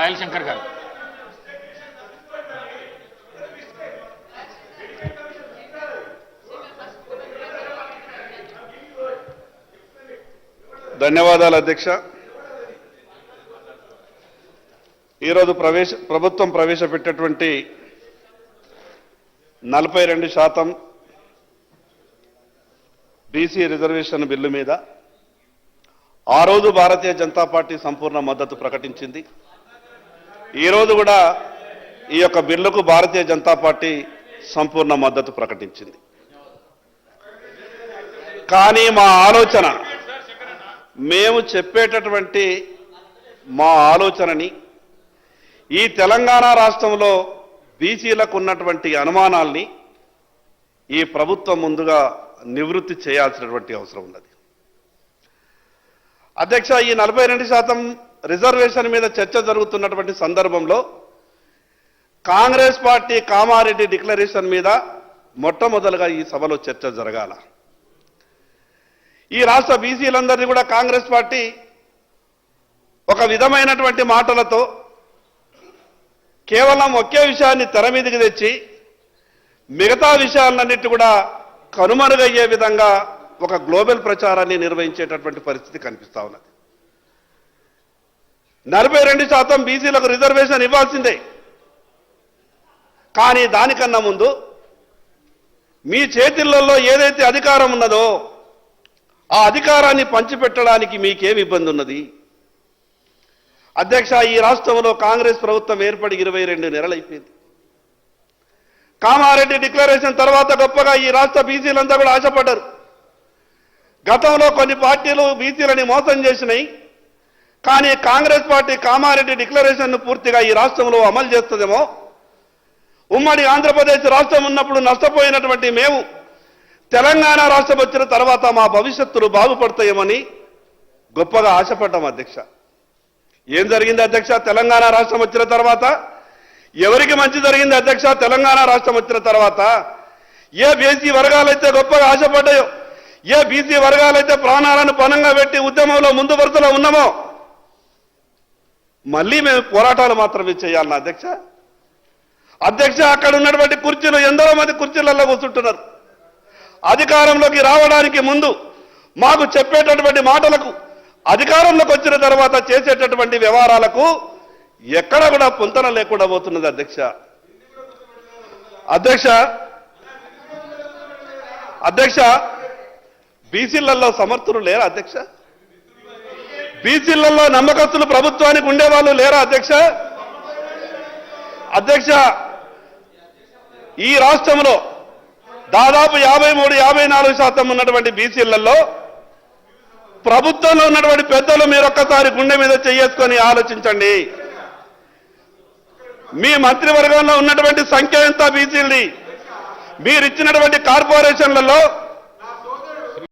Oil Shankar గారు. ధన్యవాదాలు అధ్యక్ష. ఈరోజు ప్రవేశ ప్రభుత్వం ప్రవేశపెట్టేటువంటి నలభై రెండు శాతం బీసీ రిజర్వేషన్ బిల్లు మీద ఆ రోజు భారతీయ జనతా పార్టీ సంపూర్ణ మద్దతు ప్రకటించింది. ఈరోజు కూడా ఈ యొక్క బిల్లుకు భారతీయ జనతా పార్టీ సంపూర్ణ మద్దతు ప్రకటించింది. కానీ మా ఆలోచన మేము చెప్పేటటువంటి మా ఆలోచనని ఈ తెలంగాణ రాష్ట్రంలో బీసీలకు ఉన్నటువంటి అనుమానాల్ని ఈ ప్రభుత్వం ముందుగా నివృత్తి చేయాల్సినటువంటి అవసరం ఉన్నది. అధ్యక్ష ఈ నలభై రెండు శాతం రిజర్వేషన్ మీద చర్చ జరుగుతున్నటువంటి సందర్భంలో కాంగ్రెస్ పార్టీ కామారెడ్డి డిక్లరేషన్ మీద మొట్టమొదలుగా ఈ సభలో చర్చ జరగాల. ఈ రాష్ట్ర బీసీలందరినీ కూడా కాంగ్రెస్ పార్టీ ఒక విధమైనటువంటి మాటలతో కేవలం ఒకే విషయాన్ని తెర మీదకి తెచ్చి మిగతా విషయాలన్నిటి కూడా కనుమరుగయ్యే విధంగా ఒక గ్లోబల్ ప్రచారాన్ని నిర్వహించేటటువంటి పరిస్థితి కనిపిస్తా ఉన్నది. నలభై రెండు శాతం బీసీలకు రిజర్వేషన్ ఇవ్వాల్సిందే. కానీ దానికన్నా ముందు మీ చేతిళ్ళలో ఏదైతే అధికారం ఉన్నదో ఆ అధికారాన్ని పంచిపెట్టడానికి మీకేం ఇబ్బంది ఉన్నది అధ్యక్ష ఈ రాష్ట్రంలో కాంగ్రెస్ ప్రభుత్వం ఏర్పడి ఇరవై రెండు నెలలైపోయింది. కామారెడ్డి డిక్లరేషన్ తర్వాత గొప్పగా ఈ రాష్ట్ర బీసీలంతా కూడా ఆశపడ్డారు. గతంలో కొన్ని పార్టీలు బీసీలని మోసం చేసినాయి. కానీ కాంగ్రెస్ పార్టీ కామారెడ్డి డిక్లరేషన్ను పూర్తిగా ఈ రాష్ట్రంలో అమలు చేస్తుందేమో? ఉమ్మడి ఆంధ్రప్రదేశ్ రాష్ట్రం ఉన్నప్పుడు నష్టపోయినటువంటి మేము తెలంగాణ రాష్ట్రం వచ్చిన తర్వాత మా భవిష్యత్తులు బాగుపడతాయేమని గొప్పగా ఆశపడ్డాం అధ్యక్ష. ఏం జరిగింది అధ్యక్ష? తెలంగాణ రాష్ట్రం వచ్చిన తర్వాత ఎవరికి మంచి జరిగింది అధ్యక్ష? తెలంగాణ రాష్ట్రం వచ్చిన తర్వాత. ఏ బీసీ వర్గాలైతే గొప్పగా ఆశపడ్డాయో ఏ బీసీ వర్గాలైతే ప్రాణాలను పణంగా పెట్టి ఉద్యమంలో ముందు వరుసలో ఉన్నామో మళ్ళీ మేము పోరాటాలు మాత్రమే చేయాలన్న అధ్యక్ష. అధ్యక్ష అక్కడ ఉన్నటువంటి కుర్చీలు ఎందరో మంది కుర్చీలలో కూర్చుంటున్నారు. అధికారంలోకి రావడానికి ముందు మాకు చెప్పేటటువంటి మాటలకు అధికారంలోకి వచ్చిన తర్వాత చేసేటటువంటి వ్యవహారాలకు ఎక్కడ కూడా పొంతన లేకుండా పోతున్నది అధ్యక్ష. అధ్యక్ష అధ్యక్ష బీసీలలో సమర్థులు లేరా అధ్యక్ష? బీసీలలో నమ్మకస్తులు ప్రభుత్వానికి ఉండేవాళ్ళు లేరా అధ్యక్ష? అధ్యక్ష ఈ రాష్ట్రంలో దాదాపు యాభై మూడు యాభై నాలుగు శాతం ఉన్నటువంటి బీసీలలో ప్రభుత్వంలో ఉన్నటువంటి పెద్దలు మీరు ఒక్కసారి గుండె మీద చేసుకొని ఆలోచించండి. మీ మంత్రివర్గంలో ఉన్నటువంటి సంఖ్య ఎంత బీసీలది? మీరు ఇచ్చినటువంటి కార్పొరేషన్లలో